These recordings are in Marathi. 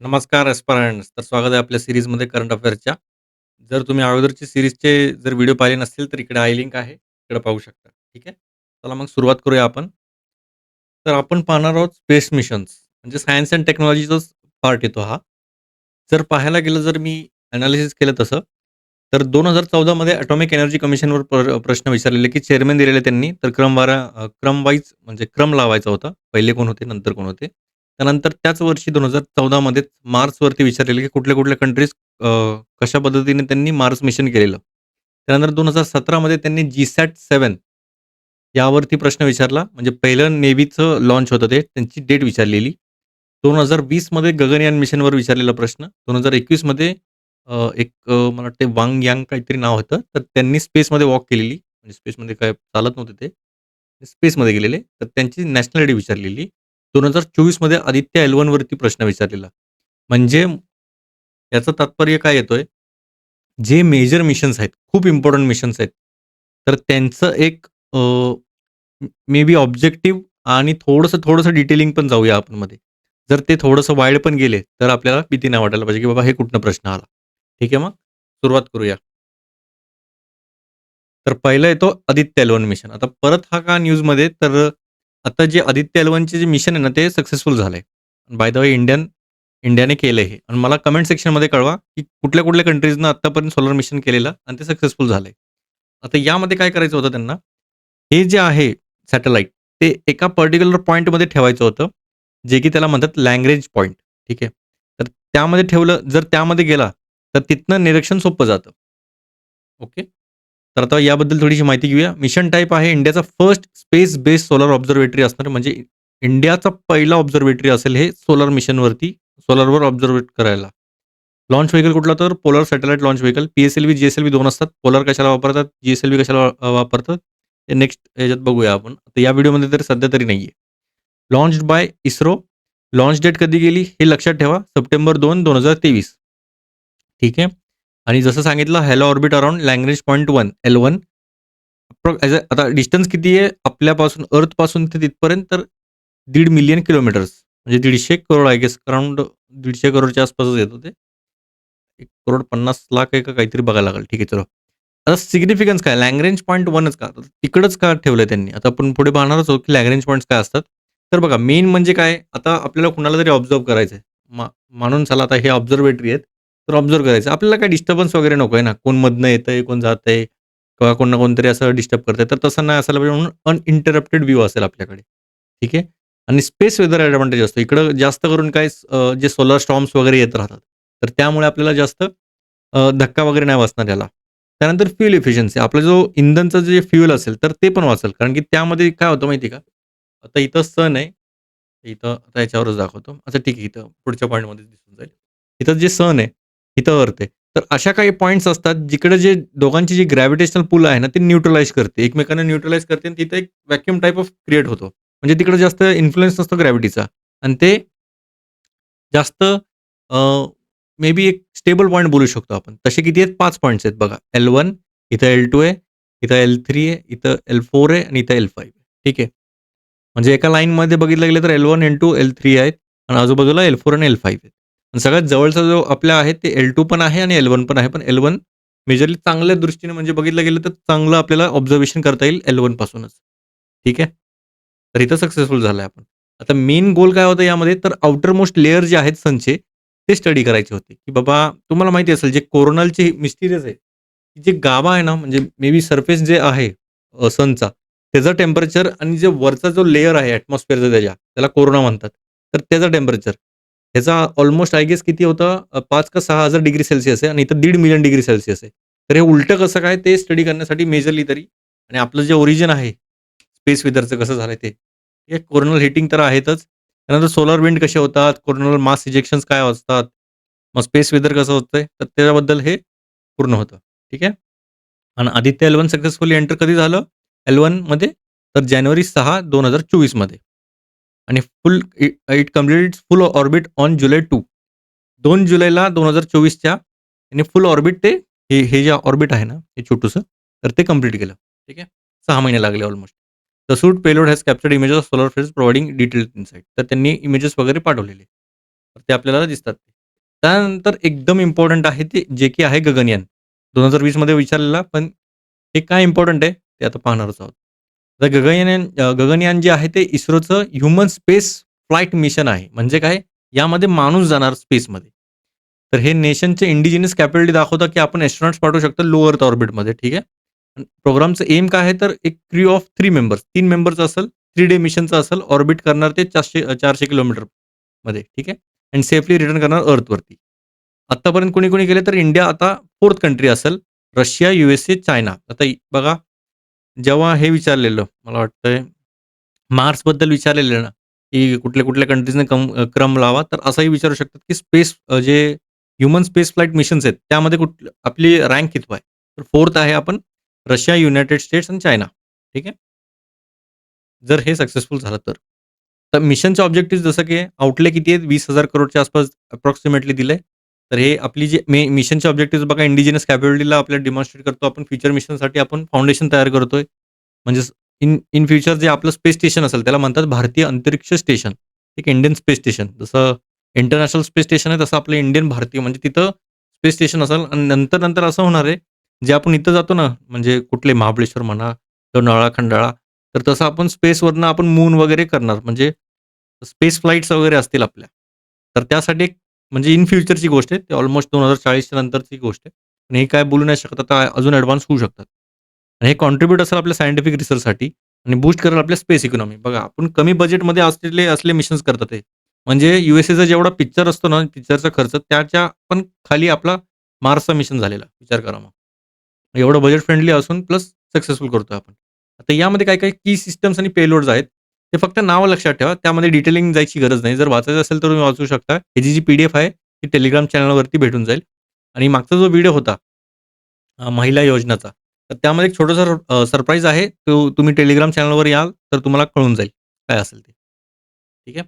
नमस्कार एस्पायरंट्स. तर स्वागत आहे आपल्या सीरीजमध्ये करंट अफेअर्सच्या. जर तुम्ही अगोदरची सीरीजचे जर व्हिडिओ पाहिले नसतील, तर इकडे आय लिंक आहे. इकडे पाहू शकता. ठीक आहे. चला मग सुरुवात करूया आपण. तर आपण पाहणार आहोत स्पेस मिशन्स म्हणजे सायन्स अँड टेक्नॉलॉजीचाच पार्ट येतो हा. जर पाहायला गेलं जर मी एनालिसिस केलं तसं, तर 2014 मध्ये ॲटॉमिक एनर्जी कमिशनवर प्र प्रश्न विचारलेले, की चेअरमन दिलेले त्यांनी. तर क्रमवारा अ, क्रमवाईज म्हणजे क्रम लावायचा होता. पहिले कोण होते, नंतर कोण होते. त्यानंतर त्याच वर्षी 2014 मध्ये मार्सवरती विचारलेले, की कुठल्या-कुठल्या कंट्रीज कशा पद्धतीने त्यांनी मार्स मिशन केलेलं. त्यानंतर 2017 मध्ये त्यांनी जीसॅट सेवन यावरती प्रश्न विचारला. म्हणजे पहिलं नेव्हीचं लॉन्च होतं ते. त्यांची डेट विचारलेली. 2020 मध्ये गगनयान मिशनवर विचारलेला प्रश्न. 2021 मध्ये एकवीसमध्ये एक मला वाटते वांग यांग काहीतरी नाव होतं. तर त्यांनी स्पेसमध्ये वॉक केलेली. म्हणजे स्पेसमध्ये काय चालत नव्हते ते. स्पेसमध्ये गेलेले. तर त्यांची नॅशनॅलिटी विचारलेली. 2024 मध्ये आदित्य एल-1 वरती प्रश्न विचारलेला. म्हणजे याचं तात्पर्य काय येतोय, जे मेजर मिशन्स आहेत, खूप इम्पॉर्टंट मिशन्स आहेत. तर त्यांचं एक मे बी ऑब्जेक्टिव्ह आणि थोडंसं, थोडंसं डिटेलिंग पण जाऊया आपण मध्ये. जर ते थोडंसं वाईड पण गेले, तर आपल्याला भीती नाही वाटायला पाहिजे, की बाबा हे कुठनं प्रश्न आला. ठीक आहे मग? सुरुवात करूया. तर पहिला येतो आदित्य एल्वन मिशन. आता परत हा का न्यूजमध्ये तर आता जे आदित्य एलवनचे जे मिशन आहे ना, ते सक्सेसफुल झालंय. बाय द वे इंडियन इंडियाने केलं हे आणि मला कमेंट सेक्शनमध्ये कळवा, की कुठल्या-कुठल्या कंट्रीजनं आत्तापर्यंत सोलर मिशन केलेलं आणि ते सक्सेसफुल झालंय. आता यामध्ये काय करायचं होतं त्यांना, हे जे आहे सॅटेलाईट ते एका पर्टिक्युलर पॉईंटमध्ये ठेवायचं होतं, जे की त्याला म्हणतात लँग्वेज पॉईंट ठीक आहे. तर त्यामध्ये ठेवलं, जर त्यामध्ये गेला, तर तिथनं निरीक्षण सोपं जातं. ओके. तर आता याबद्दल थोडीशी माहिती घेऊया. मिशन टाईप आहे इंडियाचा first space based solar observatory असणार म्हणजे इंडियाचा पहिला ऑब्झर्वेटरी असेल हे सोलर मिशनवरती सोलरवर ऑब्झर्वेट करायला. लॉन्च व्हेकल कुठला तर polar satellite launch vehicle PSLV, GSLV दोन असतात. पोलर कशाला वापरतात, जी-एस-एल-व्ही कशाला वापरतात, ते नेक्स्ट याच्यात बघूया आपण. तर या व्हिडिओमध्ये तर सध्या तरी नाहीये. Launch by ISRO. Launch date कधी गेली हे लक्षात ठेवा. सप्टेंबर 2, 2023. ठीक आहे. आणि जसं सांगितलं halo orbit around Lagrange point one L one as a आता डिस्टन्स किती आहे आपल्यापासून अर्थपासून ते तिथपर्यंत तर दीड मिलियन किलोमीटर्स म्हणजे दीडशे करोड आय गेस अराउंड दीडशे करोडच्या आसपासच येतं ते. एक करोड 50 लाख आहे का काहीतरी बघायला लागेल. ठीक आहे चलो. आता सिग्निफिकन्स काय लँग्रेंज पॉईंट वनच का? तिकडच का ठेवलंय त्यांनी? आता आपण पुढे पाहणारच आहोत, की लॅग्रेंज पॉईंट्स काय असतात. तर बघा मेन म्हणजे काय, आता आपल्याला कुणाला तरी ऑब्झर्व करायचं आहे मा मानून चला आता हे ऑब्झर्वेटरी आहेत. तर ऑब्झर्व्ह करायचं. आपल्याला काय डिस्टर्बन्स वगैरे नको आहे ना. कोण मधनं येतंय, कोण जातंय किंवा कोण ना कोणतरी असं डिस्टर्ब करतंय. तर तसं नाही असायला पाहिजे म्हणून अनइंटरप्टेड व्ह्यू असेल आपल्याकडे. ठीक आहे. आणि स्पेस वेदर ॲडव्हान्टेज असतो. इकडं जास्त करून काय जे सोलर स्टॉम्स वगैरे येत राहतात. तर त्यामुळे आपल्याला जास्त धक्का वगैरे नाही बसणार याला. त्यानंतर फ्यूल इफिशियन्सी आपला जो इंधनचं जे फ्यूल असेल, तर ते पण वाचेल. कारण की त्यामध्ये काय होतं माहिती आहे का? आता इथं सन आहे. इथं आता याच्यावरच दाखवतो. अच्छा ठीक आहे. इथं पुढच्या पॉईंटमध्ये दिसून जाईल. इथं जे सन आहे, इथं अर्थ आहे. तर अशा काही पॉईंट्स असतात, जिकडे जे दोघांची जी ग्रॅव्हिटेशनल पुल आहे ना, ती न्यूट्रलाइज करते. एकमेकांना न्यूट्रलाइज करते आणि तिथे एक व्हॅक्युम टाईप ऑफ क्रिएट होतो. म्हणजे तिकडे जास्त इन्फ्लुएन्स नसतो ग्रॅव्हिटीचा आणि ते जास्त मे बी एक स्टेबल पॉईंट बोलू शकतो आपण. तसे किती आहेत? पाच पॉईंट्स आहेत बघा. एल वन इथं एल टू आहे, इथं एल थ्री आहे, इथं एल फोर आहे आणि इथं एल फाईव्ह आहे. ठीक आहे. म्हणजे एका लाईनमध्ये बघितलं गेलं तर L one L two L three आहेत आणि आजूबाजूला एल फोर आणि एल फाईव्ह आहेत. आणि सगळ्यात जवळचा जो आपल्या आहे ते एल टू पण आहे आणि एल वन पण आहे. पण एल वन मेजरली चांगल्या दृष्टीने म्हणजे बघितलं गेलं तर चांगलं आपल्याला ऑब्झर्वेशन करता येईल एल वन पासूनच. ठीक आहे. तर इथं सक्सेसफुल झालोय आपण. आता मेन गोल काय होतं यामध्ये तर आउटर मोस्ट लेअर जे आहेत सनचे, ते स्टडी करायचे होते, की बाबा तुम्हाला माहिती असेल जे कोरोनलचे मिस्टिरियस आहे. जे गाभा आहे ना, म्हणजे मे बी सरफेस जे आहे सनचा, त्याचं टेम्परेचर आणि जे वरचा जो लेअर आहे ॲटमॉस्फिअरचा त्याच्या, त्याला कोरोना म्हणतात. तर त्याचं टेम्परेचर, ह्याचा ऑलमोस्ट आय गेस किती होतं पाच का सहा हजार डिग्री सेल्सिअस आहे आणि इथं दीड मिलियन डिग्री सेल्सिअस आहे. तर हे उलटं कसं काय ते स्टडी करण्यासाठी मेजरली तरी आणि आपलं जे ओरिजिन आहे, स्पेस वेदरचं कसं झालंय ते. हे कोरोनल हिटिंग तर आहेतच. त्यानंतर सोलार विंड कसे होतात, कोरोनल मास इजेक्शन्स काय असतात, मग स्पेस वेदर कसं होतंय, तर त्याच्याबद्दल हे पूर्ण होतं. ठीक आहे. आणि आदित्य एल-1 सक्सेसफुली एंटर कधी झालं? एल-1 मध्ये तर जानेवारी 6, 2024 मध्ये आणि full it completed full orbit on July 2. 2 जुलैला 2024च्या त्यांनी फुल ऑर्बिट ते हे हे जे ऑर्बिट आहे ना, हे छोटूसं, तर ते कंप्लीट केलं. ठीक आहे. सहा महिने लागले almost. The SUIT payload has captured images of solar flares providing detail insight. तर त्यांनी इमेजेस वगैरे पाठवलेले. तर ते आपल्याला दिसतात. त्यानंतर एकदम इम्पॉर्टंट आहे ते जे की आहे गगनयान. 2020 मध्ये विचारलेला, पण हे काय इम्पॉर्टंट आहे, ते आता पाहणारच आहोत. तर गगनयान गगनयान जे आहे ते इस्रोचं ह्युमन स्पेस फ्लाइट मिशन आहे. म्हणजे काय? यामध्ये माणूस जाणार स्पेसमध्ये. तर हे नेशनचे इंडिजिनियस कॅपॅबिलिटी दाखवतं, की आपण एस्ट्रोनॉट्स पाठवू शकतो लो अर्थ ऑर्बिटमध्ये, ठीक आहे. प्रोग्रामचं एम काय आहे, तर एक क्रू ऑफ थ्री मेंबर्स तीन मेंबर्स असेल, थ्री डे मिशनचं असेल, ऑर्बिट करणार ते 400 400 किलोमीटरमध्ये, ठीक आहे. आणि सेफली रिटर्न करणार अर्थवरती. आत्तापर्यंत कोणी-कोणी केले, तर इंडिया आता फोर्थ कंट्री असेल. Russia, USA China. आता बघा, जेव्हा हे विचारलेलं, मला वाटतंय मार्सबद्दल विचारलेलं ना, की कुठल्या-कुठल्या कंट्रीजने कम क्रम लावा, तर असंही विचारू शकतात, की स्पेस जे ह्युमन स्पेस फ्लाईट मिशन्स आहेत, त्यामध्ये कुठलं आपली रँक कितवा आहे? तर फोर्थ आहे आपण. रशिया, युनायटेड स्टेट्स आणि चायना, ठीक आहे. जर हे सक्सेसफुल झालं तर. तर मिशनचे ऑब्जेक्टिव्ह जसं की आउटले किती आहेत? वीस हजार करोडच्या आसपास अप्रॉक्सिमेटली दिले तर हे आपली जे मे मिशनचे ऑब्जेक्टिव्ह बघा इंडिजिनस कॅपॅबिलिटीला आपल्याला डिमॉन्स्ट्रेट करतो आपण फ्युचर मिशनसाठी आपण फाउंडेशन तयार करतोय. म्हणजे इन इन फ्युचर जे आपलं स्पेस स्टेशन असेल, त्याला म्हणतात भारतीय अंतरिक्ष स्टेशन. एक इंडियन स्पेस स्टेशन. जसं इंटरनॅशनल स्पेस स्टेशन आहे, तसं आपलं इंडियन भारतीय म्हणजे तिथं स्पेस स्टेशन असेल आणि नंतर-नंतर असं होणार आहे, जे आपण इथं जातो ना, म्हणजे कुठले महाबळेश्वर म्हणा, नळा खंडाळा, तर तसं आपण स्पेसवरनं आपण मून वगैरे करणार. म्हणजे स्पेस फ्लाईट्स वगैरे असतील आपल्या. तर त्यासाठी एक म्हणजे इन फ्युचरची गोष्ट आहे. ते ऑलमोस्ट 2040च्या नंतरची गोष्ट आहे. आणि हे काय बोलू नाही शकत आता अजून ॲडव्हान्स होऊ शकतात. आणि हे कॉन्ट्रीब्यूट असेल आपल्या सायंटिफिक रिसर्चसाठी आणि बूस्ट करेल आपल्या स्पेस इकॉनॉमी. बघा, आपण कमी बजेटमध्ये असलेले असले मिशन्स करतात हे. म्हणजे युएसएचा जेवढा पिक्चर असतो ना, पिक्चरचा खर्च त्याच्या पण खाली आपला मार्सचा मिशन झालेला. विचार करा मग. एवढं बजेट फ्रेंडली असून प्लस सक्सेसफुल करतो आपण. आता यामध्ये काय-काय की सिस्टम्स आणि पेलोड्स आहेत. ते फक्त नाव लक्षात ठेवा. त्यामध्ये डिटेलिंग जायची गरज नाही. जर वाचायचं असेल तर तुम्ही वाचू शकता. ह्याची जी पी-डी-एफ आहे, ती टेलिग्राम चॅनलवरती भेटून जाईल. आणि मागचा जो व्हिडिओ होता महिला योजनाचा, तर त्यामध्ये एक छोटंसं सरप्राईज आहे. तो तुम्ही टेलिग्राम चॅनलवर याल, तर तुम्हाला कळून जाईल, काय असेल ते. ठीक आहे.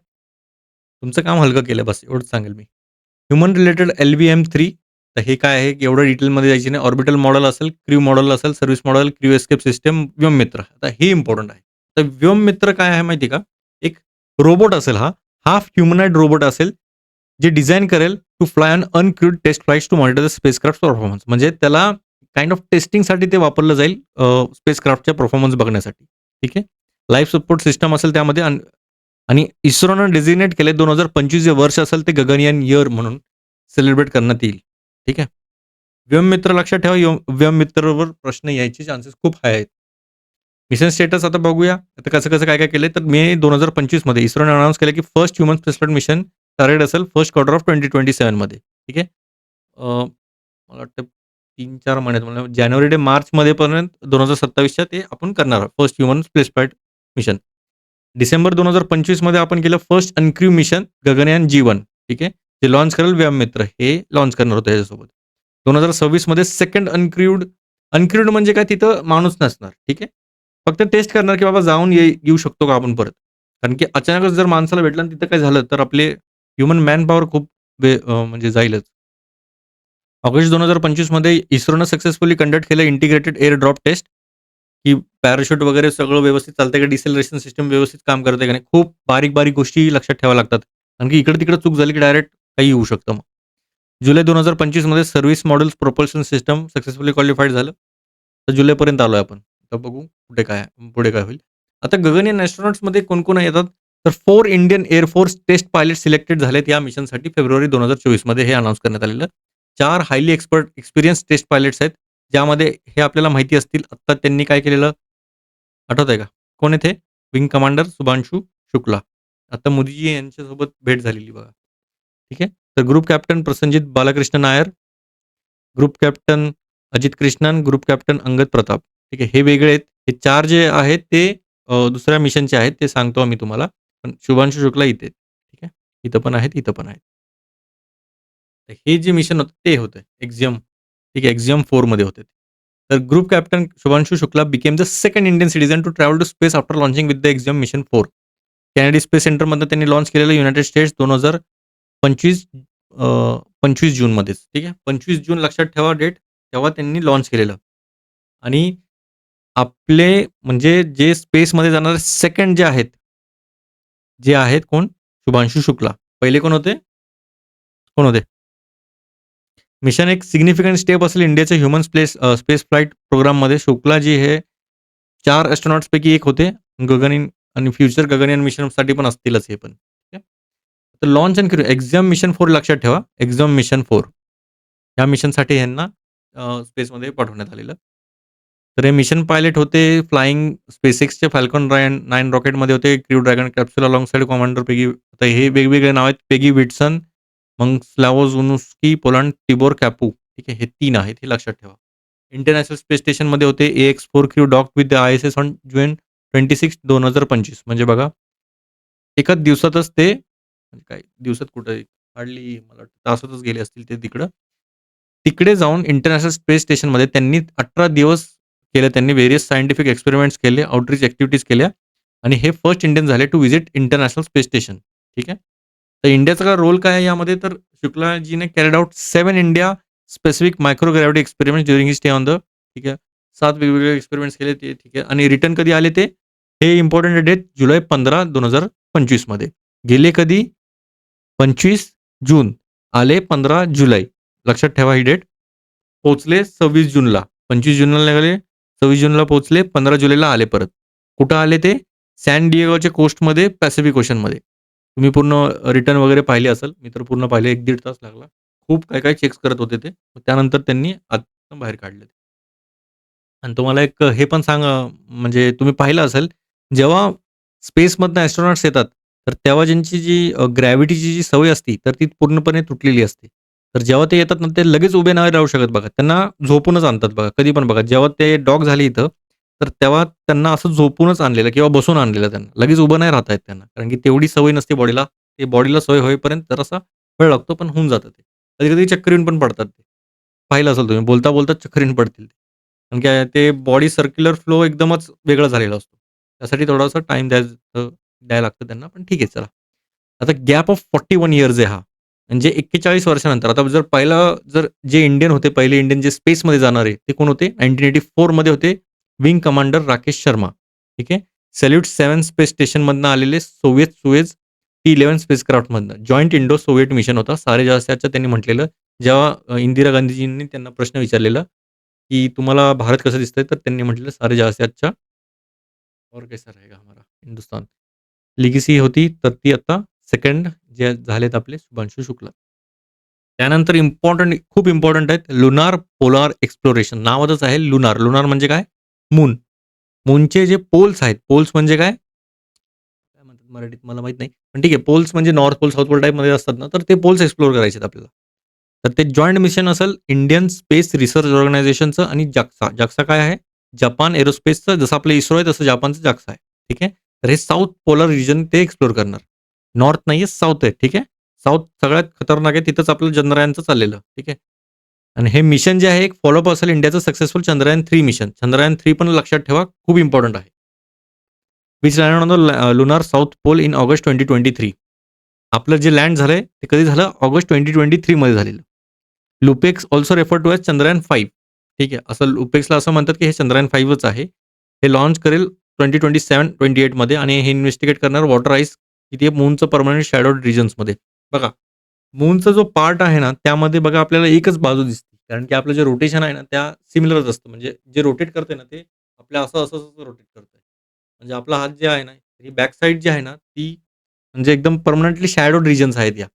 तुमचं काम हलकं केलं बस एवढंच सांगेल मी. Human related L V M three तर हे काय आहे, एवढं डिटेलमध्ये जायची नाही. ऑर्बिटल मॉडेल असेल, क्र्यू मॉडेल असेल, service model, crew escape system, Vyommitra. आता हे इम्पॉर्टंट आहे. तर व्योममित्र काय आहे माहिती आहे का? एक रोबोट असेल हा. हाफ ह्युमनाईड रोबोट असेल, जे डिझाईन करेल to fly on uncrewed test flights to monitor the spacecraft performance. म्हणजे त्याला काइंड ऑफ टेस्टिंगसाठी ते वापरलं जाईल स्पेसक्राफ्टच्या परफॉर्मन्स बघण्यासाठी. ठीक आहे. लाईफ सपोर्ट सिस्टम असेल त्यामध्ये आणि इस्रोनं डेझिग्नेट केलंय 2025 जे वर्ष असेल ते गगनयान इयर म्हणून सेलिब्रेट करण्यात येईल. ठीक आहे. व्योममित्र लक्षात ठेवा. यो व्योममित्रवर प्रश्न यायचे चान्सेस खूप हाय आहेत. मिशन स्टेटस आता बघूया. आता कसं-कसं, काय-काय केलंय. तर मे 2025 मध्ये इस्रोने अनाऊन्स केलं की first human spaceflight mission target असेल फर्स्ट क्वार्टर ऑफ 2027 मध्ये. ठीक आहे. मला वाटतं 3-4 महिन्यात म्हणजे जानेवारी ते मार्चमध्ये पर्यंत 2027च्या ते आपण करणार आहोत. First human spaceflight mission. December 2025 मध्ये आपण केलं first uncrew mission Gaganyaan G one ठीक आहे. जे लॉन्च करेल व्योममित्र हे लॉन्च करणार होतं ह्याच्यासोबत. 2026 मध्ये सेकंड अनक्र्यूड अनक्र्यूड म्हणजे काय तिथं माणूस नसणार. ठीक आहे. फक्त टेस्ट करणार की बाबा जाऊन ये येऊ शकतो का आपण परत. कारण की अचानकच जर माणसाला भेटलं आणि तिथं काय झालं, तर आपले ह्युमन मॅन पॉवर खूप म्हणजे जाईलच. ऑगस्ट 2025 मध्ये इस्रोनं सक्सेसफुली कंडक्ट केलं इंटिग्रेटेड एअर ड्रॉप टेस्ट, की पॅराशूट वगैरे सगळं व्यवस्थित चालतंय का? डिसेलरेशन सिस्टम व्यवस्थित काम करते का नाही? खूप बारीक-बारीक गोष्टी लक्षात ठेवाव्या लागतात. कारण की इकडे तिकडे चूक झाली की डायरेक्ट काही येऊ शकतं मग. जुलै 2025 मध्ये service models propulsion system successfully qualified झालं. तर जुलैपर्यंत आलोय आपण. आता बघू कुठे काय पुढे काय होईल. आता गगनयान ॲस्ट्रॉनॉट्समध्ये कोणकोण येतात? तर four Indian air force test pilot selected झालेत या मिशनसाठी फेब्रुवारी 2024 मध्ये हे अनाउन्स करण्यात आलेलं. चार highly expert experience test pilots आहेत. ज्यामध्ये हे आपल्याला माहिती असतील. आत्ता त्यांनी काय केलेलं आठवतंय का? कोण येथे विंग कमांडर सुभांशू शुक्ला. आता मोदीजी यांच्यासोबत भेट झालेली बघा. ठीक आहे. तर group captain Prasannajit Balakrishna Nair. Group captain Ajit Krishnan, group captain Angad Pratap. ठीक आहे. हे वेगळे आहेत. हे चार जे आहेत ते दुसऱ्या मिशनचे आहेत. ते सांगतो आम्ही तुम्हाला. पण शुभांशु शुक्ला इथे ठीक आहे. इथं पण आहेत, इथं पण आहेत. हे जे मिशन होतं ते होतं एक्झियम. ठीक आहे. एक्झियम 4 मध्ये होते. तर group captain Shubhanshu Shukla became the second Indian citizen to travel to space after launching with the Axiom mission four Kennedy space सेंटरमध्ये त्यांनी लॉन्च केलेलं युनायटेड स्टेट्स दोन हजार पंचवीस पंचवीस जूनमध्येच. ठीक आहे. 25 जून लक्षात ठेवा डेट. तेव्हा त्यांनी लॉन्च केलेलं. आणि आपले म्हणजे जे स्पेसमध्ये जाणारे सेकंड जे आहेत जे आहेत कोण? शुभांशु शुक्ला. पहिले कोण होते? कोण होते? मिशन एक सिग्निफिकंट स्टेप असेल इंडियाच्या ह्युमन स्पेस स्पेस फ्लाईट प्रोग्राममध्ये शुक्लाजी हे चार ॲस्ट्रॉनॉट्सपैकी एक होते. गगनयान आणि फ्युचर गगनयान मिशनसाठी पण असतीलच हे पण. तर launch and crew Axiom mission four लक्षात ठेवा. एक्झाम मिशन फोर ह्या मिशनसाठी ह्यांना स्पेसमध्ये पाठवण्यात आलेलं. तर हे मिशन पायलट होते फ्लाइंग SpaceXचे फाल्कन 9 रॉकेटमध्ये होते. Crew dragon capsule alongside commander Peggy आता हे वेगवेगळे नाव आहेत. पेगी विल्सन, मग स्लावोझुनुस्की, पोलंड, तिबोर कॅपू. ठीक आहे. हे 3 आहेत. हे लक्षात ठेवा. इंटरनॅशनल स्पेस स्टेशनमध्ये होते A X four crew dock with the ISS on June 26 2025 म्हणजे बघा एकाच दिवसातच ते म्हणजे काय दिवसात कुठे हार्डली मला वाटतं तासातच गेले असतील ते तिकडं. तिकडे जाऊन इंटरनॅशनल स्पेस स्टेशनमध्ये त्यांनी 18 दिवस केले. त्यांनी व्हेरियस सायंटिफिक एक्सपेरिमेंट्स केले, आउटरीच ॲक्टिव्हिटीज केल्या आणि हे फर्स्ट इंडियन झाले to visit international space station. ठीक आहे. तर इंडियाचा रोल काय आहे यामध्ये तर शुक्लाजीने carried out seven India specific micro experiment during stay on the ठीक आहे. सात वेगवेगळे एक्सपेरिमेंट्स केले ते ठीक आहे आणि रिटर्न कधी आले ते? हे इम्पॉर्टंट डेट जुलै 15, 2025 मध्ये. गेले कधी? 25 जून. आले 15 जुलै. लक्षात ठेवा ही डेट. पोहोचले 26 जूनला. 25 जूनला निघाले, 26 जूनला पोहोचले, 15 जुलैला आले परत. कुठं आले ते? सॅन डिएगोच्या कोस्टमध्ये पॅसिफिक ओशनमध्ये. तुम्ही पूर्ण रिटर्न वगैरे पाहिले असेल. मी तर पूर्ण पाहिले एक दीड तास लागला. खूप काही-काही चेक्स करत होते ते. त्यानंतर त्यांनी आतनं बाहेर काढले. आणि तुम्हाला एक हे पण सांग म्हणजे तुम्ही पाहिलं असेल, जेव्हा स्पेसमधनं ॲस्ट्रॉनॉट्स येतात, तर तेव्हा ज्यांची जी ग्रॅव्हिटीची जी सवय असती तर ती पूर्णपणे तुटलेली असते. तर जेव्हा ते येतात ना, ते लगेच उभे नाही राहू शकत बघा. त्यांना झोपूनच आणतात बघा. कधी पण बघा. जेव्हा ते डॉग झाले इथं, तर तेव्हा त्यांना असं झोपूनच आणलेलं किंवा बसून आणलेलं त्यांना. लगेच उभं नाही राहता येत त्यांना. कारण की तेवढी सवय नसते बॉडीला. ते बॉडीला सवय होईपर्यंत जरासा वेळ लागतो, पण होऊन जातं ते. कधी-कधी चक्करीन पण पडतात ते. पाहिलं असेल तुम्ही बोलता बोलता चक्करीन पडतील ते. कारण की ते बॉडी सर्क्युलर फ्लो एकदमच वेगळा झालेला असतो. त्यासाठी थोडासा टाइम द्यायचं द्यायला लागतं त्यांना. पण ठीक आहे चला. आता गॅप ऑफ 41 इयर्स आहे हा. म्हणजे 41 वर्षानंतर. आता जर पहिला जर जे इंडियन होते, पहिले इंडियन जे स्पेसमध्ये जाणारे, ते कोण होते? 1984 मध्ये होते विंग कमांडर राकेश शर्मा. ठीक आहे. सॅल्यूट सेवन स्पेस स्टेशनमधनं आलेले सोव्हिएत सुएज टी-11 स्पेसक्राफ्टमधनं. जॉईंट इंडो सोवियत मिशन होता. सारे जहासचं त्यांनी म्हटलेलं. जेव्हा इंदिरा गांधीजींनी त्यांना प्रश्न विचारलेला, की तुम्हाला भारत कसं दिसतंय? तर त्यांनी म्हटलेलं सारे जहां और कैसा रहेगा हमारा हिंदुस्तान. लेगसी होती, तर ती आता सेकंड जे झालेत आपले शुभांशू शुक्ला. त्यानंतर इम्पॉर्टंट खूप इम्पॉर्टंट आहेत. लुनार पोलार एक्सप्लोरेशन नावातच आहे लुनार. लुनार म्हणजे काय? मून. मूनचे जे पोल्स आहेत. पोल्स म्हणजे काय? काय म्हणतात मराठीत मला माहीत नाही. पण ठीक आहे. पोल्स म्हणजे नॉर्थ पोल, साऊथ पोल टाईपमध्ये असतात ना, तर ते पोल्स एक्सप्लोर करायचे आहेत आपल्याला. तर ते जॉईंट मिशन असेल इंडियन स्पेस रिसर्च ऑर्गनायझेशनचं आणि जाक्सा जाक्सा काय आहे? जपान एरोस्पेसचं जसं आपलं इस्रो आहे, तसं जपानचं जाक्सा आहे. ठीक आहे. तर हे साऊथ पोलर रिजन ते एक्सप्लोर करणार. नॉर्थ नाहीये, साऊथ आहे. ठीक आहे. साऊथ सगळ्यात खतरनाक आहे. तिथंच आपलं चंद्रयानचं चाललेलं. ठीक आहे. आणि हे मिशन जे आहे एक फॉलोअप असेल इंडियाचं successful Chandrayaan three mission. Chandrayaan three पण लक्षात ठेवा खूप इम्पॉर्टंट आहे. Which land on the lunar south pole in August 2023. आपलं जे लँड झालंय ते कधी झालं? ऑगस्ट ट्वेंटी ट्वेंटी थ्रीमध्ये झालेलं. LUPEX also refer to as Chandrayaan five ठीक आहे. असं लुपेक्सला असं म्हणतात, की हे चंद्रयान फाईव्हच आहे. हे लॉन्च करेल ट्वेंटी ट्वेंटी सेवन ट्वेंटी एटमध्ये आणि हे इन्व्हेस्टिगेट करणार वॉटर आईस किती आहे मूनचं परमनंट शॅडोड रिजन्समध्ये. बघा, मूनचा जो पार्ट आहे ना, त्यामध्ये बघा आपल्याला एकच बाजू दिसते. कारण की आपलं जे रोटेशन आहे ना, त्या सिमिलरच असतं. म्हणजे जे रोटेट करते ना, ते आपल्या असं, असं, असं रोटेट करतंय. म्हणजे आपला हात जे आहे ना, ही बॅक साईड जी आहे ना, ती म्हणजे एकदम पर्मनंटली शॅडोड रिजन्स आहेत या.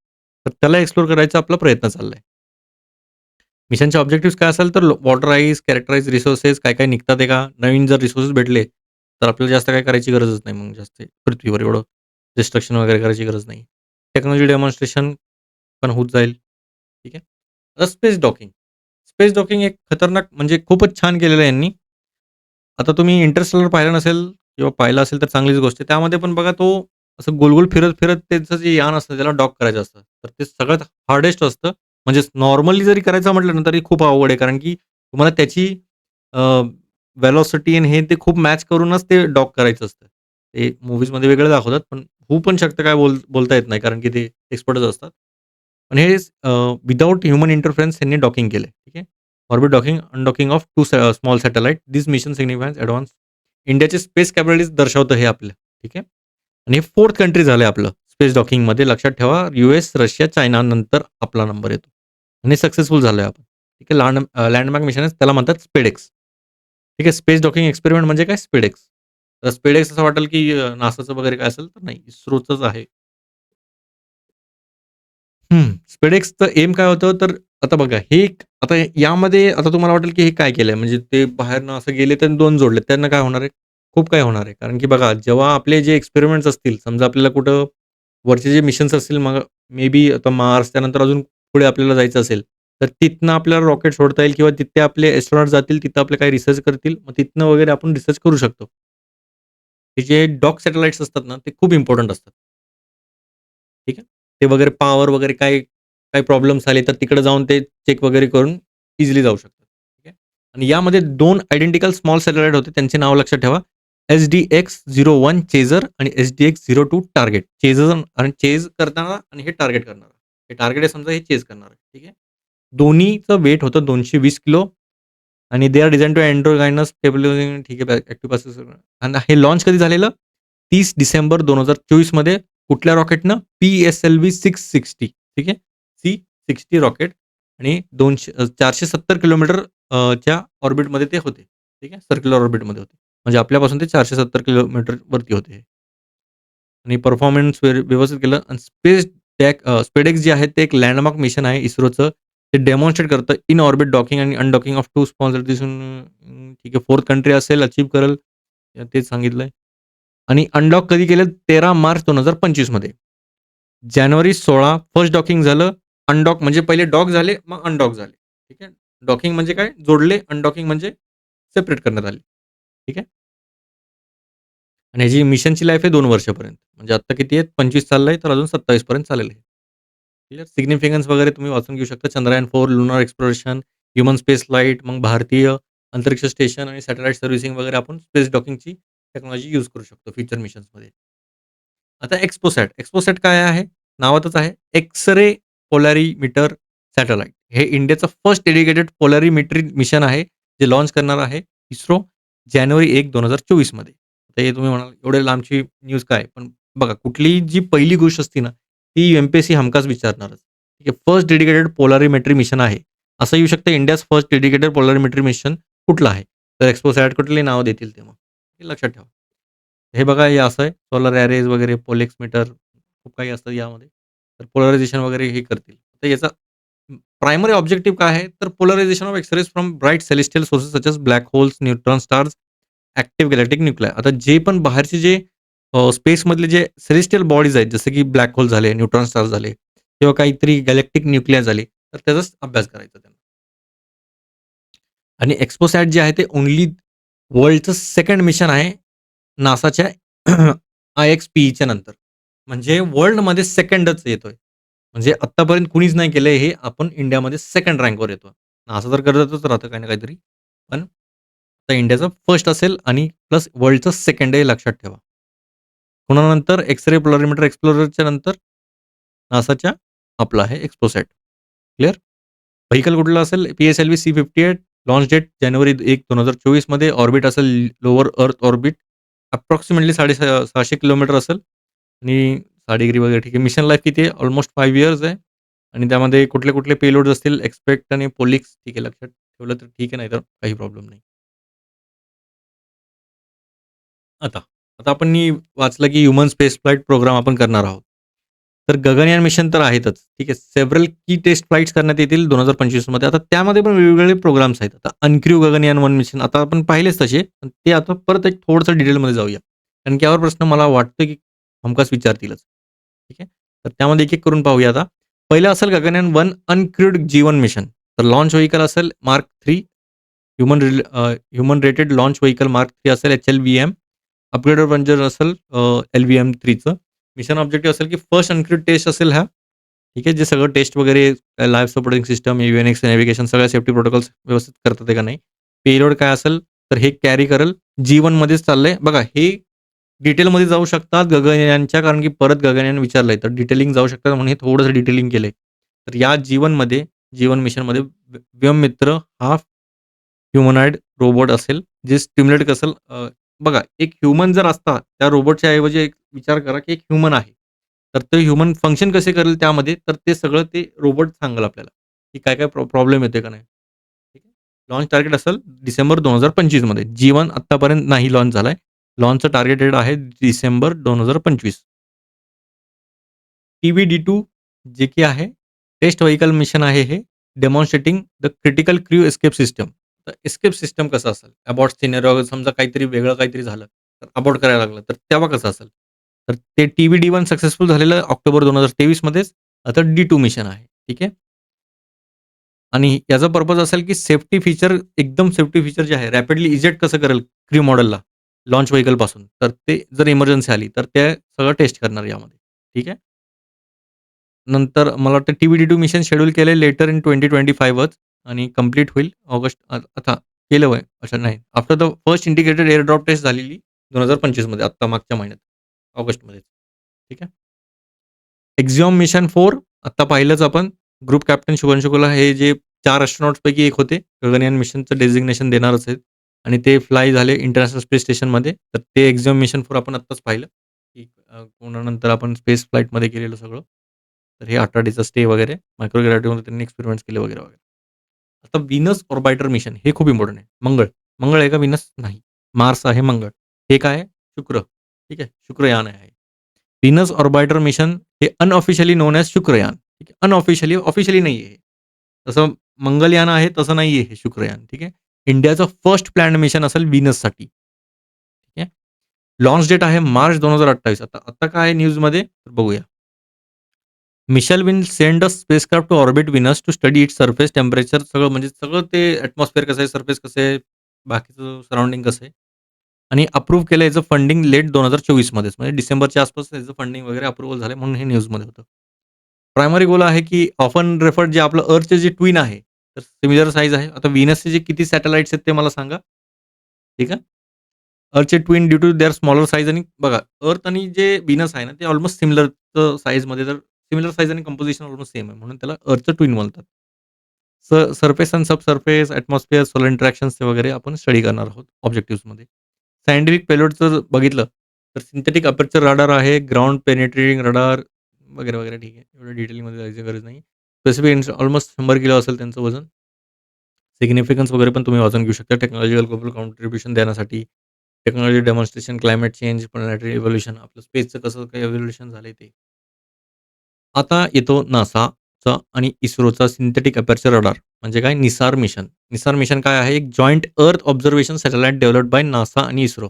तर त्याला एक्सप्लोर करायचा आपला प्रयत्न चाललाय. मिशनचे ऑब्जेक्टिव्ह काय असेल तर वॉटर आईस, कॅरेक्टराइज रिसोर्सेस काय-काय निघतात का? नवीन जर रिसोर्सेस भेटले, तर आपल्याला जास्त काय करायची गरजच नाही मग जास्त पृथ्वीवर एवढं डिस्ट्रक्शन वगैरे करायची गरज नाही. टेक्नॉलॉजी डेमॉन्स्ट्रेशन पण होत जाईल. ठीक आहे. आता स्पेस डॉकिंग. स्पेस डॉकिंग एक खतरनाक म्हणजे खूपच छान केलेलं आहे यांनी. आता तुम्ही इंटरस्टेलर पाहिलं नसेल किंवा पाहिलं असेल तर चांगलीच गोष्ट आहे. त्यामध्ये पण बघा तो असं गोलगोल फिरत-फिरत त्याचं जे यान असतं त्याला डॉक करायचं असतं. तर ते सगळ्यात हार्डेस्ट असतं. म्हणजे नॉर्मली जरी करायचं म्हटलं ना, तरी खूप अवघड आहे. कारण की तुम्हाला त्याची वेलॉसिटी आणि हे ते खूप मॅच करूनच ते डॉक करायचं असतं. ते मूवीजमध्ये वेगळं दाखवतात, पण होऊ पण शकतं काय बोल बोलता येत नाही. कारण की ते एक्सपर्टच असतात. पण हे विदाऊट ह्युमन इंटरफरन्स यांनी डॉकिंग केले ठीक आहे. Orbit docking, undocking of two small satellite. This mission significance advance इंडियाचे स्पेस कॅपॅबिलिटीज दर्शवतं हे आपलं. ठीक आहे. आणि हे फोर्थ कंट्री झालं आपलं स्पेस डॉकिंगमध्ये लक्षात ठेवा यू एस रशिया, चायना नंतर आपला नंबर येतो आणि सक्सेसफुल झालोय आपण. ठीक आहे. लँड लँडमार्क मिशन आहे त्याला म्हणतात स्पेडेक्स. ठीक आहे. स्पेस डॉकिंग एक्सपेरिमेंट म्हणजे काय? स्पेडेक्स. तर स्पेडेक्स असं वाटेल की अ, नासाचं वगैरे काय असेल तर नाही इस्रोचंच आहे. हं. स्पेडेक्सचं एम काय होतं तर आता बघा हे आता यामध्ये आता तुम्हाला वाटेल की हे काय केलंय म्हणजे ते बाहेरनं असं गेले तर 2 जोडले त्यांना काय होणार आहे? खूप काही होणार आहे. कारण की बघा जेव्हा आपले जे एक्सपेरिमेंट्स असतील समजा आपल्याला कुठं वरचे जे मिशन्स असतील मग मे बी आता मार्स त्यानंतर अजून पुढे आपल्याला जायचं असेल, तर तिथनं आपल्याला रॉकेट सोडता येईल किंवा तिथे आपले एस्ट्रोनॉट जातील तिथं आपले काही रिसर्च करतील. मग तिथनं वगैरे आपण रिसर्च करू शकतो. हे जे डॉक सॅटेलाइट्स असतात ना, ते खूप इम्पॉर्टंट असतात. ठीक आहे. ते वगैरे पॉवर वगैरे काय काही प्रॉब्लेम्स आले, तर तिकडे जाऊन ते चेक वगैरे करून इझिली जाऊ शकतात. ठीक आहे. आणि यामध्ये दोन आयडेंटिकल स्मॉल सॅटेलाइट होते. त्यांचे नाव लक्षात ठेवा. S D X zero one chaser आणि S D X zero two target. Chaser आणि चेज करताना आणि हे टार्गेट करणारा. हे टार्गेट आहे समजा हे चेज करणार ठीक आहे. दोन्हीचं वेट होतं 220 किलो आणि they are design to guidon table ठीक आहे. ॲक्टिव्ह आणि हे लॉन्च कधी झालेलं? तीस डिसेंबर 2024 मध्ये कुठल्या रॉकेटनं? पीएसएलव्ही 660 ठीक आहे. सी-60 रॉकेट आणि दोनशे चारशे सत्तर किलोमीटर च्या ऑर्बिटमध्ये ते होते. ठीक आहे. सर्क्युलर ऑर्बिटमध्ये होते. म्हणजे आपल्यापासून ते 470 किलोमीटर वरती होते. आणि परफॉर्मन्स व्यवस्थित केलं आणि स्पेस टॅक स्पेडेक्स जे आहे ते एक लँडमार्क मिशन आहे इस्रोचं. ते डेमॉन्स्ट्रेट करतं इन ऑर्बिट डॉकिंग आणि अनडॉकिंग ऑफ टू स्पॉन्सर दिसून ठीक आहे. फोर्थ कंट्री असेल अचीव्ह करेल. तेच सांगितलंय. आणि अनडॉक कधी केलं? 13 मार्च 2025 मध्ये. जानेवारी 16 फर्स्ट डॉकिंग झालं. अनडॉक म्हणजे पहिले डॉक झाले, मग अनडॉक झाले. ठीक आहे. डॉकिंग म्हणजे काय? जोडले. अनडॉकिंग म्हणजे सेपरेट करण्यात आले. ठीक आहे. आणि ह्याची मिशनची लाईफ आहे दोन वर्षापर्यंत. म्हणजे आत्ता किती आहेत? 25 चाललंय, तर अजून 27 पर्यंत चालेल आहे क्लिअर. सिग्निफिकन्स वगैरे तुम्ही वाचून घेऊ शकता. Chandrayaan four lunar exploration, human space flight मग भारतीय अंतरिक्ष स्टेशन आणि सॅटेलाइट सर्व्हिसिंग वगैरे आपण स्पेस डॉकिंगची टेक्नॉलॉजी यूज करू शकतो फ्युचर मिशन्समध्ये. आता एक्सपोसॅट एक्सपोसॅट काय आहे? नावातच आहे. X-ray polarimeter satellite. हे इंडियाचं फर्स्ट डेडिकेटेड पोलॅरिमेट्री मिशन आहे, जे लॉन्च करणार आहे इस्रो जानेवारी एक दोन हजार चोवीसमध्ये आता हे तुम्ही म्हणाल एवढे लांबची न्यूज काय? पण बघा कुठली जी पहिली गोष्ट असते ना, ती एम-पी-एस-सी हमखास विचारणारच. ठीक आहे. फर्स्ट डेडिकेटेड पोलॅरिमेट्री मिशन आहे. असं येऊ शकतं India's first dedicated polarimetry mission कुठलं आहे? तर एक्स्पोसॅट कुठले नाव देतील ते मग. हे लक्षात ठेवा. हे बघा हे असं आहे. सोलर ॲरेज वगैरे पोलेक्समीटर खूप काही असतं यामध्ये. तर पोलरायझेशन वगैरे हे करतील. तर याचा प्रायमरी ऑब्जेक्टिव्ह काय आहे? तर polarization of x-rays from bright celestial sources such black holes, neutron stars, active galactic nuclei आता जे पण बाहेरचे जे स्पेसमधले जे सेलेस्टियल बॉडीज आहेत, जसं की ब्लॅक होल झाले, न्यूट्रॉन स्टार झाले किंवा काहीतरी गॅलेक्टिक न्यूक्लिआय झाले, तर त्याचाच अभ्यास करायचा त्यांना. आणि एक्सपोसॅट जे आहे ते ओन्ली वर्ल्डचं सेकंड मिशन आहे नासाच्या आय-एक्स-पी-ईच्या नंतर. म्हणजे वर्ल्डमध्ये सेकंडच येतोय. म्हणजे आत्तापर्यंत कुणीच नाही केलंय हे आपण इंडियामध्ये सेकंड रँकवर येतो. नासा तर करतच राहतं काही ना काहीतरी. पण आता इंडियाचं फर्स्ट असेल आणि प्लस वर्ल्डचं सेकंड हे लक्षात ठेवा. कुणानंतर एक्स-रे पोलॅरिमीटर एक्सप्लोररच्या नंतर नासाच्या आपलं आहे एक्स्पोसॅट. क्लिअर? व्हेकल कुठलं असेल? पी-एस-एल-व्ही सी-58 लॉन्च डेट जानेवारी 1, 2024 मध्ये ऑर्बिट असेल लोअर अर्थ ऑर्बिट. अप्रॉक्सिमेटली साडे सहाशे किलोमीटर असेल आणि 6 वगैरे ठीक आहे. मिशन लाईफ किती आहे? ऑलमोस्ट फाईव्ह इयर्स आहे आणि त्यामध्ये कुठले-कुठले पेलोड्स असतील एक्स्पेक्ट आणि पोलिक्स ठीक आहे. लक्षात ठेवलं तर ठीक आहे, नाही तर काही प्रॉब्लेम नाही. आता, आता आपण वाचलं की ह्युमन स्पेस फ्लाईट प्रोग्राम आपण करणार आहोत. तर गगनयान मिशन तर आहेतच. ठीक आहे. सेव्हरल की टेस्ट फ्लाईट्स करण्यात येतील 2025 मध्ये. आता त्यामध्ये पण वेगवेगळे प्रोग्राम्स आहेत. आता अनक्र्यू गगनयान वन मिशन आता आपण पाहिलेच तसे. पण ते आता परत एक थोडंसं डिटेलमध्ये जाऊया. कारण की यावर प्रश्न मला वाटतं की हमखास विचारतीलच. ठीक आहे. तर त्यामध्ये एक-एक करून पाहूया आता. पहिलं असेल Gaganyaan one uncrewed G one mission. तर लॉन्च व्हेकल असेल mark three human human rated launch vehicle mark three असेल एच-एल-व्ही-एम. अपग्रेडेड व्हेंचर म्हणजे असेल एल व्ही एम थ्रीचं मिशन ऑब्जेक्टिव्ह असेल की फर्स्ट अनक्रूड टेस्ट असेल हा. ठीक आहे. जे सगळं टेस्ट वगैरे life supporting system, A V N X navigation सगळ्या सेफ्टी प्रोटोकॉल्स व्यवस्थित करतात आहे का नाही. पेलोड काय असेल तर हे कॅरी करेल. जी-1 मध्येच चाललंय. बघा हे डिटेलमध्ये जाऊ शकतात गगनयांच्या कारण की परत गगनयान विचारलंय. तर डिटेलिंग जाऊ शकतात म्हणून हे थोडंसं डिटेलिंग केलंय. तर या जी-1 मध्ये जी-1 मिशनमध्ये व्यम व्योममित्र हा ह्युमनाईड रोबोट असेल. जे स्टिम्युलेट कसेल बघा एक ह्युमन जर असता त्या रोबोटच्या ऐवजी एक विचार करा की एक ह्युमन आहे. तर ते ह्युमन फंक्शन कसे करेल त्यामध्ये, तर ते सगळं ते रोबोट सांगेल आपल्याला, की काय-काय प्रॉब्लेम येते का नाही. ठीक आहे. लॉन्च टार्गेट असेल डिसेंबर 2025 मध्ये. जी-1 आत्तापर्यंत नाही लॉन्च झालाय. लॉन्चचं टार्गेट डेट आहे December 2025. T V D two जे की आहे टेस्ट व्हेकल मिशन आहे हे. Demonstrating the critical crew escape system. तर एस्केप सिस्टम कसं असेल? अबॉर्ट सिनेरिओ समजा काहीतरी वेगळं काहीतरी झालं, तर अबॉट करायला लागलं, तर तेव्हा कसं असेल? तर ते T V D one successful झालेलं आहे ऑक्टोबर 2023 मध्येच. आता डी टू मिशन आहे. ठीक आहे. आणि याचा पर्पज असेल, की सेफ्टी फीचर एकदम सेफ्टी फीचर जे आहे रॅपिडली इजेक्ट कसं करेल क्रू मॉडेलला लॉन्च व्हेकलपासून तर ते जर इमर्जन्सी आली, तर ते सगळं टेस्ट करणार यामध्ये. ठीक आहे. नंतर मला वाटतं T V D two mission schedule केले लेटर इन 2025च आणि कंप्लीट होईल ऑगस्ट आता केलं आहे असं नाही. After the first integrated air drop test झालेली 2025 मध्ये आत्ता मागच्या महिन्यात ऑगस्टमध्ये. ठीक आहे. एक्झिओम मिशन फोर आत्ता पाहिलंच आपण. ग्रुप कॅप्टन शुभांशु शुक्ला हे जे 4 एस्ट्रोनॉट्सपैकी एक होते. गगनयान मिशनचं डेझिग्नेशन देणारच आहेत आणि ते फ्लाय झाले इंटरनॅशनल स्पेस स्टेशनमध्ये. तर ते एक्झॉम मिशन फोर आपण आत्ताच पाहिलं, की कोणानंतर आपण स्पेस फ्लाईटमध्ये केलेलं सगळं. तर हे 18 डेचा स्टे वगैरे मायक्रोग्रॅव्हिटीमध्ये त्यांनी एक्सपेरिमेंट्स केले वगैरे, वगैरे. आता विनस ऑर्बायटर मिशन हे खूप इम्पॉर्टंट आहे. मंगळ. मंगळ आहे का विनस नाही. मार्स आहे मंगळ. हे काय आहे? शुक्र. ठीक आहे. शुक्रयान आहे. विनस ऑर्बायटर मिशन हे अनऑफिशियली नोन ॲज शुक्रयान. ठीक आहे. अनऑफिशियली, ऑफिशियली नाही आहे तसं मंगलयान आहे तसं नाहीये हे शुक्रयान. ठीक आहे. इंडियाचं फर्स्ट प्लॅन मिशन असेल विनससाठी ठीक आहे. लॉन्च डेट आहे मार्च 2028 आता आता काय न्यूजमध्ये बघूया. Mission win send a spacecraft to orbit Venus to study it surface temperature सगळं म्हणजे सगळं ते ॲटमॉस्फिअर कसं आहे, सरफेस कसं आहे, बाकीचं सराउंडिंग कसं आहे आणि अप्रूव्ह केलं याचं फंडिंग लेट दोन हजार चोवीसमध्येच म्हणजे डिसेंबरच्या आसपास याचं फंडिंग वगैरे अप्रूव्हल झालं म्हणून हे न्यूजमध्ये होतं. प्रायमरी गोल आहे, की ऑफन रेफर्ड जे आपलं अर्थचे जे ट्विन आहे, तर सिमिलर साईज आहे. आता विनसचे जे किती सॅटेलाइट्स आहेत ते मला सांगा. ठीक आहे. अर्थचे twin due to their smaller size आणि बघा अर्थ आणि जे विनस आहे ना, ते ऑलमोस्ट सिमिलर साईजमध्ये जर सिमिलर साईज आणि कंपोजिशन ऑलमोस्ट सेम आहे. म्हणून त्याला अर्थ ट्विन म्हणतात स surface and sub atmosphere solar interactions वगैरे आपण स्टडी करणार आहोत ऑब्जेक्टिव्समध्ये सायंटिफिक पेलोडचं जर बघितलं, तर सिंथेटिक अपर्चर रडार आहे, ग्राउंड पेनेट्रेटिंग रडार वगैरे, वगैरे ठीक आहे. एवढं डिटेलमध्ये जायची गरज नाही. स्पेसिफिक ऑलमोस्ट शंभर किलो असेल त्यांचं वजन. सिग्निफिकन्स वगैरे पण तुम्ही वाचून घेऊ शकता. टेक्नॉलॉजिकल ग्लोबल कॉन्ट्रीब्युशन देण्यासाठी. Technology demonstration, climate change, planetary evolution आपलं स्पेसचं कसं काय इव्होल्यूशन झालं ते. आता येतो नासाचा आणि इस्रोचा सिंथेटिक अपर्चर रडार म्हणजे काय? निसार मिशन. निसार मिशन काय आहे? एक joint earth observation satellite developed by NASA आणि इस्रो.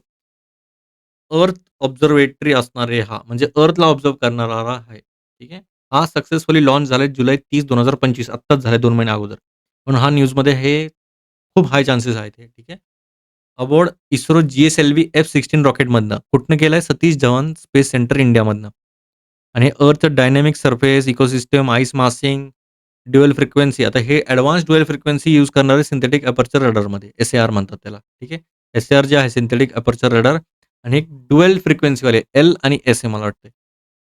अर्थ ऑब्झर्वेटरी असणारे हा. म्हणजे अर्थला ऑब्झर्व करणारा आहे. ठीक आहे. हा सक्सेसफुली लॉन्च झालाय जुलै 30, 2025 आत्ताच झाले दोन महिने अगोदर. पण हा न्यूजमध्ये हे खूप हाय चान्सेस आहेत हे. ठीक आहे. अबोर्ड इस्रो जी-एस-एल-व्ही एफ-16 रॉकेटमधनं. कुठनं केलंय? सतीश धवन स्पेस सेंटर इंडियामधनं. आणि earth dynamic surface, ecosystem, ice massing, dual frequency आता हे ॲडव्हान्स ड्युएल फ्रिक्वेन्सी यूज करणारे सिंथेटिक अपर्चर रडारमध्ये एस-ए-आर म्हणतात त्याला. ठीक आहे. एस-ए-आर जे आहे सिंथेटिक अपर्चर रडार आणि एक ड्युएल फ्रिक्वेन्सीवाले एल आणि एस ए मला वाटतंय.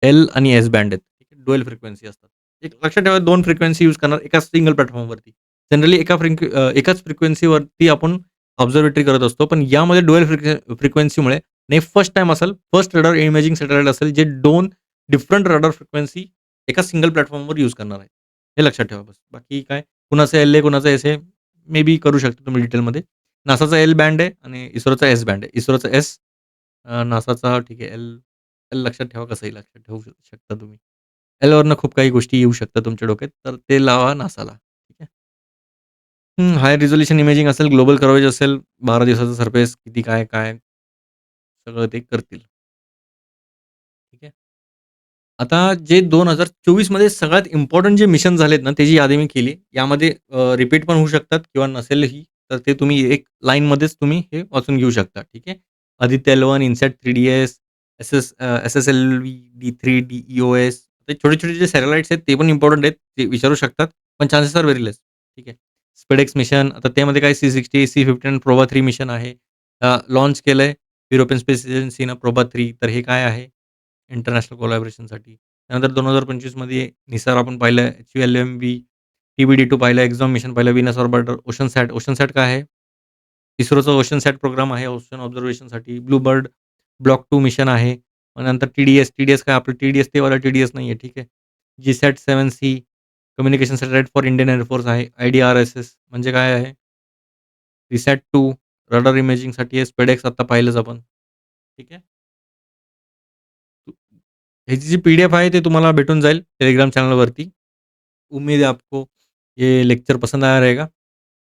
एल आणि एस बँड आहेत. ड्युअल फ्रिक्वेन्सी असतात. एक लक्षात ठेवा दोन फ्रिक्वेन्सी यूज करणार एका सिंगल प्लॅटफॉर्मवरती. जनरली एका फ्रिक्व एकाच फ्रिक्वेन्सीवरती आपण ऑब्झर्वेटरी करत असतो. पण यामध्ये ड्युअल फ्रिक्वे फ्रिक्वेन्सीमुळे नाही फर्स्ट टाइम असेल, फर्स्ट रडार इमेजिंग सॅटेलाइट असेल जे दोन डिफरंट रडार फ्रिक्वेन्सी एका सिंगल प्लॅटफॉर्मवर यूज करणार आहे. हे लक्षात ठेवा बस. बाकी काय कुणाचं एल आहे, कुणाचं एस आहे. मे बी करू शकता तुम्ही डिटेलमध्ये. नासाचा एल बँड आहे आणि इस्रोचा एस बँड आहे. इस्रोचा एस नासाचा ठीक आहे एल. एल लक्षात ठेवा कसंही लक्षात ठेवू शकता तुम्ही. एलवरनं खूप काही गोष्टी येऊ शकतात तुमच्या डोक्यात. तर ते लावा नासाला. ठीक आहे. हाय रिझोल्युशन इमेजिंग असेल, ग्लोबल कव्हरेज असेल, 12 दिवसाचा सरफेस किती काय, काय सगळं ते करतील. आता जे 2024 मध्ये सगळ्यात इम्पॉर्टंट जे मिशन झालेत ना, त्याची यादी मी केली. यामध्ये अ, रिपीट पण होऊ शकतात किंवा नसेलही. तर ते तुम्ही एक लाईनमध्येच तुम्ही हे वाचून घेऊ शकता. ठीक आहे. Aditya L one, INSAT three D S, S S अ, S S L V, D three D E O S ते छोटे-छोटे जे सॅटेलाइट्स आहेत ते पण इम्पॉर्टंट आहेत. ते विचारू शकतात. पण चान्सेस आर व्हेरी लेस. ठीक आहे. स्पेडेक्स मिशन आता त्यामध्ये काय सी-60, सी-15 प्रोबा 3 मिशन आहे. अ, केलं केलंय युरोपियन स्पेस एजन्सीनं प्रोबा 3 तर हे काय आहे? इंटरनॅशनल कोलॅबरेशनसाठी त्यानंतर 2025 मध्ये निसार आपण पाहिलं, H V L M B T B D two पाहिलं, एक्झॉम मिशन पाहिलं, ओशन ऑर्बिटर, ओशन सॅट काय आहे? इस्रोचा ओशनसॅट प्रोग्राम आहे ocean ऑब्झर्वेशनसाठी. Blue bird block two mission आहे. मग नंतर टी-डी-एस. टी-डी-एस काय आपलं टी-डी-एस तेवाला टी-डी-एस नाही आहे ठीक आहे. GSAT seven C communication satellite for Indian air force आहे. I D R S S म्हणजे काय आहे? रिसॅट टू रडर इमेजिंगसाठी आहे. स्पेडेक्स आत्ता पाहिलंच आपण. ठीक आहे. ह्याची जी पी-डी-एफ आहे ते तुम्हाला भेटून जाईल टेलिग्राम चॅनलवरती. उम्मीद है आपको ये लेक्चर पसंद आया रहेगा.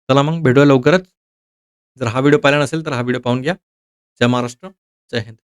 चला मग भेटूया लवकरच. जर हा व्हिडिओ पाहिला नसेल तर हा व्हिडिओ पाहून घ्या. जय महाराष्ट्र, जय हिंद.